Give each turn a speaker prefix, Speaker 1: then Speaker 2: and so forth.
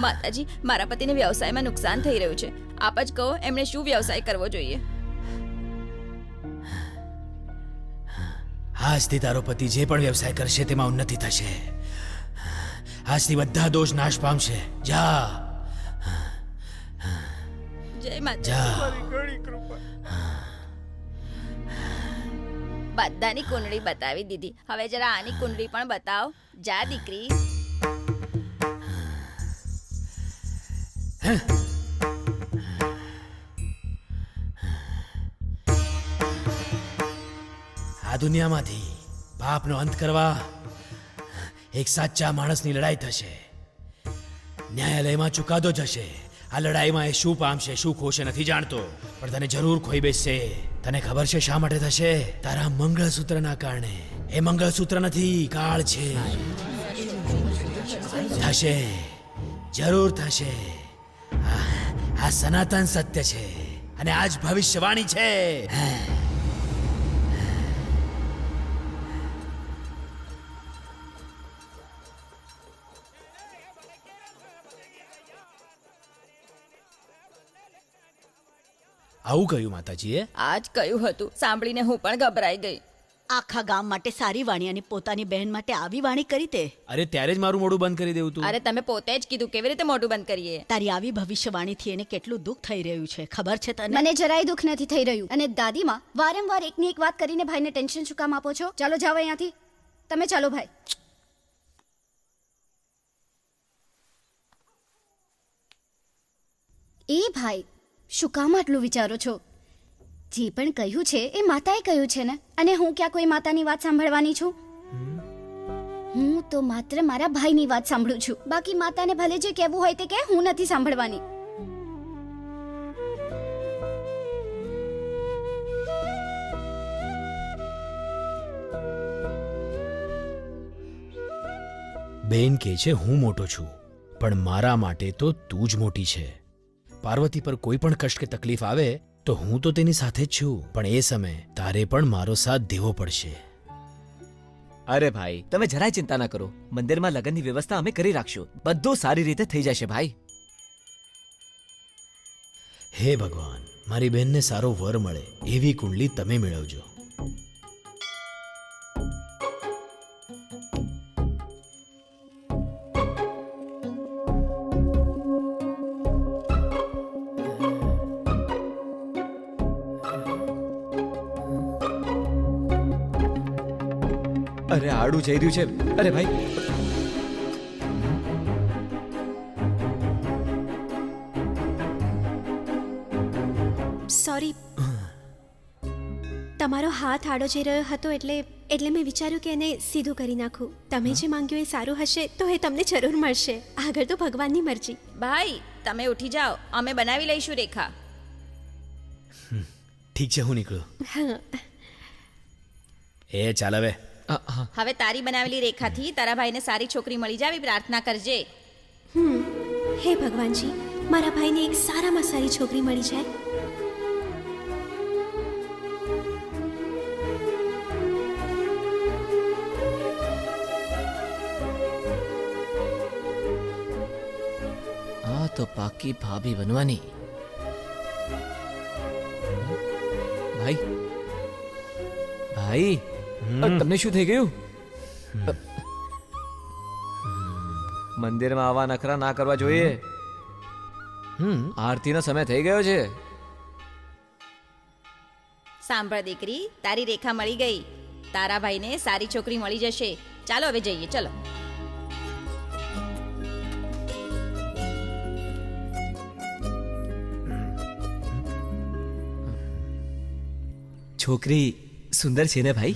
Speaker 1: માતાજી મારા પતિને વ્યવસાયમાં નુકસાન થઈ રહ્યું છે. આપ જ કહો એમણે શું વ્યવસાય કરવો જોઈએ?
Speaker 2: આજથી તારો પતિ જે પણ વ્યવસાય કરશે તેમાં ઉન્નતિ થશે. આજથી બધા દોષ નાશ પામશે. જા.
Speaker 1: જય માતા બધાની કુંડળી બતાવી દીધી. હવે જરા આની કુંડળી પણ બતાવ. જા દીકરી.
Speaker 2: આ દુનિયામાંથી પાપનો અંત કરવા એક સાચા માણસની લડાઈ થશે. ન્યાયાલયમાં ચુકાદો જશે. આ લડાઈમાં એ શું પામશે, શું ખોશે નથી જાણતો. પણ તને જરૂર ખોઈ બેસશે. તને ખબર છે શા માટે થશે? તારા મંગળસૂત્રના કારણે. એ મંગળસૂત્ર નથી, કાળ છે. થશે. જરૂર થશે. આ સનાતન સત્ય છે અને આજ ભવિષ્યવાણી છે. આવું કહ્યું, માતાજીએ?
Speaker 1: આજ કયું હતું. સાંભળીને હું પણ ગભરાઈ ગઈ.
Speaker 3: આખા ગામ માટે સારી વાણી અને પોતાની બહેન માટે આવી વાણી કરી તે.
Speaker 2: અરે ત્યારે જ મારું મોઢું બંધ કરી દેવું તું.
Speaker 1: અરે તમે પોતે જ કીધું કેવી રીતે મોઢું બંધ કરીએ?
Speaker 3: તારી આવી ભવિષ્યવાણીથી એને કેટલું દુઃખ થઈ રહ્યું છે ખબર છે તને?
Speaker 4: મને જરાય દુઃખ નથી થઈ રહ્યું. અને દાદીમાં વારંવાર એકની એક વાત કરીને ભાઈને ટેન્શન શું કામ આપો છો? ચાલો જાઓ અહીંયાથી. તમે ચાલો ભાઈ. એ ભાઈ શું કામ આટલું વિચારો છો? જે પણ કહ્યું છે એ માતાએ કહ્યું છે ને? અને હું ક્યાં કોઈ માતાની વાત સાંભળવાની છું? હું તો માત્ર મારા ભાઈની વાત સાંભળું છું. બાકી માતાને ભલે જે કહેવું હોય તે કે હું નથી સાંભળવાની.
Speaker 2: બેન કહે છે, હું મોટો છું, પણ મારા માટે તો તું જ મોટી છે. પાર્વતી પર કોઈ પણ કષ્ટ કે તકલીફ આવે તો હું તો તેની સાથે જ છું પણ એ સમયે તારે પણ મારો સાથ દેવો પડશે.
Speaker 5: અરે ભાઈ તમે જરાય ચિંતા ના કરો. મંદિરમાં લગ્નની વ્યવસ્થા અમે કરી રાખશું. બધું સારી રીતે થઈ જશે ભાઈ.
Speaker 2: હે ભગવાન મારી બહેનને સારો વર મળે એવી કુંડલી તમે મેળવજો.
Speaker 5: અરે આડું જઈ રહ્યું છે. અરે ભાઈ.
Speaker 6: સોરી. તમારો હાથ આડો જઈ રહ્યો હતો એટલે એટલે મેં વિચાર્યું કે એને સીધું કરી નાખું. તમે જે માંગ્યું એ સારું હશે તો એ તમને જરૂર મળશે. આગળ તો ભગવાનની મરજી.
Speaker 1: ભાઈ તમે ઉઠી જાઓ. અમે બનાવી લઈશું રેખા.
Speaker 2: ઠીક છે હું નીકળું. એ ચાલ હવે.
Speaker 1: હવે તારી બનાવેલી રેખાથી તારા ભાઈને સારી છોકરી મળી જાવી પ્રાર્થના કરજે.
Speaker 6: હે ભગવાનજી મારા ભાઈને એક સારામાં સારી છોકરી મળી જાય.
Speaker 5: આ તો પાકી ભાભી બનવાની. ભાઈ. ભાઈ. તમને શું થઈ ગયું? મંદિરમાં આવા નખરા ના કરવા જોઈએ.
Speaker 2: હમ
Speaker 5: આરતીનો સમય થઈ ગયો છે.
Speaker 1: સાંભળ દીકરી તારી રેખા મળી ગઈ. તારા ભાઈને સારી છોકરી મળી જશે. ચાલો હવે જઈએ ચલો.
Speaker 5: છોકરી સુંદર છે ને ભાઈ